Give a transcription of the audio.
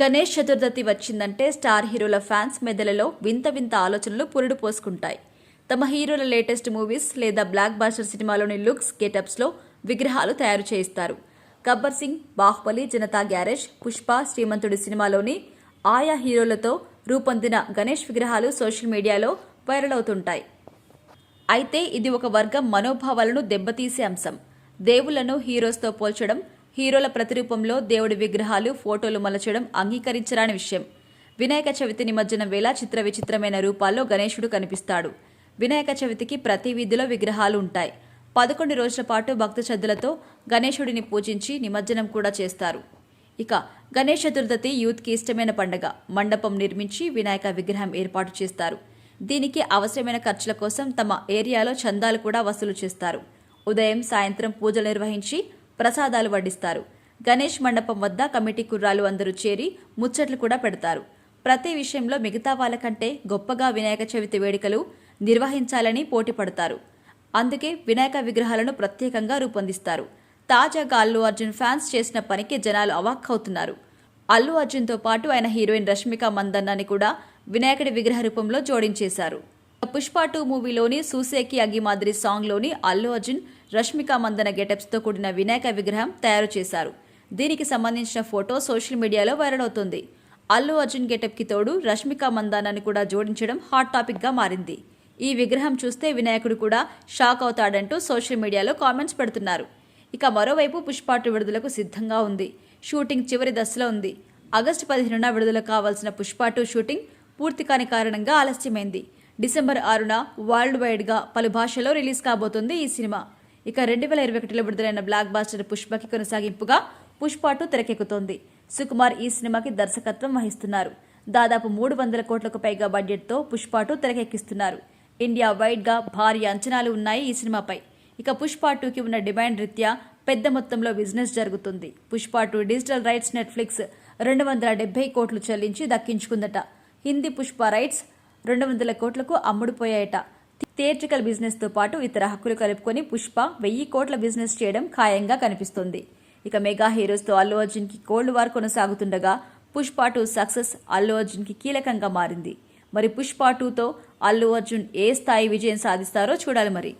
గణేష్ చతుర్థి వచ్చిందంటే స్టార్ హీరోల ఫ్యాన్స్ మెదలలో వింత వింత ఆలోచనలు పురుడు పోసుకుంటాయి. తమ హీరోల లేటెస్ట్ మూవీస్ లేదా బ్లాక్ బాస్టర్ సినిమాలోని లుక్స్ గెటప్స్లో విగ్రహాలు తయారు చేయిస్తారు. గబ్బర్ సింగ్ బాహుబలి జనతా గ్యారేజ్ పుష్ప శ్రీమంతుడి సినిమాలోని ఆయా హీరోలతో రూపొందిన గణేష్ విగ్రహాలు సోషల్ మీడియాలో వైరల్ అవుతుంటాయి. అయితే ఇది ఒక వర్గం మనోభావాలను దెబ్బతీసే అంశం. దేవులను హీరోస్తో పోల్చడం హీరోల ప్రతిరూపంలో దేవుడి విగ్రహాలు ఫోటోలు మలచడం అంగీకరించరాని విషయం. వినాయక చవితి నిమజ్జనం వేళ చిత్ర విచిత్రమైన రూపాల్లో గణేశుడు కనిపిస్తాడు. వినాయక చవితికి ప్రతి వీధిలో విగ్రహాలు ఉంటాయి. పదకొండు రోజుల పాటు భక్త శ్రద్ధలతో గణేశుడిని పూజించి నిమజ్జనం కూడా చేస్తారు. ఇక గణేష్ చతుర్థి యూత్కి ఇష్టమైన పండగ. మండపం నిర్మించి వినాయక విగ్రహం ఏర్పాటు చేస్తారు. దీనికి అవసరమైన ఖర్చుల కోసం తమ ఏరియాలో చందాలు కూడా వసూలు చేస్తారు. ఉదయం సాయంత్రం పూజలు నిర్వహించి ప్రసాదాలు వడ్డిస్తారు. గణేష్ మండపం వద్ద కమిటీ కుర్రాలు అందరూ చేరి ముచ్చట్లు కూడా పెడతారు. ప్రతి విషయంలో మిగతా వాళ్ళకంటే గొప్పగా వినాయక చవితి వేడుకలు నిర్వహించాలని పోటీ పడతారు. అందుకే వినాయక విగ్రహాలను ప్రత్యేకంగా రూపొందిస్తారు. తాజాగా అల్లు అర్జున్ ఫ్యాన్స్ చేసిన పనికి జనాలు అవాక్కవుతున్నారు అల్లు అర్జున్తో పాటు ఆయన హీరోయిన్ రష్మిక మందన్నాని కూడా వినాయకుడి విగ్రహ రూపంలో జోడించేశారు. పుష్ప టూ మూవీలోని సూసేకి అగి మాదిరి సాంగ్లోని అల్లు అర్జున్ రష్మిక మందన గెటప్స్తో కూడిన వినాయక విగ్రహం తయారు చేశారు. దీనికి సంబంధించిన ఫోటో సోషల్ మీడియాలో వైరల్ అవుతుంది. అల్లు అర్జున్ గెటప్కి తోడు రష్మిక మందానాన్ని కూడా జోడించడం హాట్ టాపిక్గా మారింది. ఈ విగ్రహం చూస్తే వినాయకుడు కూడా షాక్ అవుతాడంటూ సోషల్ మీడియాలో కామెంట్స్ పెడుతున్నారు. ఇక మరోవైపు పుష్పాటు టూ విడుదలకు సిద్ధంగా ఉంది. షూటింగ్ చివరి దశలో ఉంది. ఆగస్టు పదిహేనున విడుదల కావాల్సిన పుష్పాటు టూ షూటింగ్ పూర్తి కాని కారణంగా ఆలస్యమైంది. డిసెంబర్ ఆరున వరల్డ్ వైడ్గా పలు భాషల్లో రిలీజ్ కాబోతుంది ఈ సినిమా. ఇక రెండు వేల ఇరవై ఒకటిలో విడుదలైన బ్లాక్ బాస్టర్ పుష్పకి కొనసాగింపుగా పుష్పాటు తెరకెక్కుతోంది. సుకుమార్ ఈ సినిమాకి దర్శకత్వం వహిస్తున్నారు. దాదాపు మూడు వందల కోట్లకు పైగా బడ్జెట్తో పుష్పాటు టూ తెరకెక్కిస్తున్నారు. ఇండియా వైడ్గా భారీ అంచనాలు ఉన్నాయి ఈ సినిమాపై. ఇక పుష్ప టూకి ఉన్న డిమాండ్ రీత్యా పెద్ద మొత్తంలో బిజినెస్ జరుగుతుంది. Pushpa two digital rights Netflix రెండు వందల డెబ్బై కోట్లు చెల్లించి దక్కించుకుందట. హిందీ పుష్ప రైట్స్ రెండు వందల కోట్లకు అమ్ముడుపోయాయట. థియేట్రికల్ బిజినెస్తో పాటు ఇతర హక్కులు కలుపుకొని పుష్ప వెయ్యి కోట్ల బిజినెస్ చేయడం ఖాయంగా కనిపిస్తోంది. ఇక మెగా హీరోస్తో అల్లు అర్జున్కి కోల్డ్ వార్ కొనసాగుతుండగా పుష్ప టూ సక్సెస్ అల్లు అర్జున్కి కీలకంగా మారింది. మరి పుష్ప టూతో అల్లు అర్జున్ ఏ స్థాయి విజయం సాధిస్తారో చూడాలి మరి.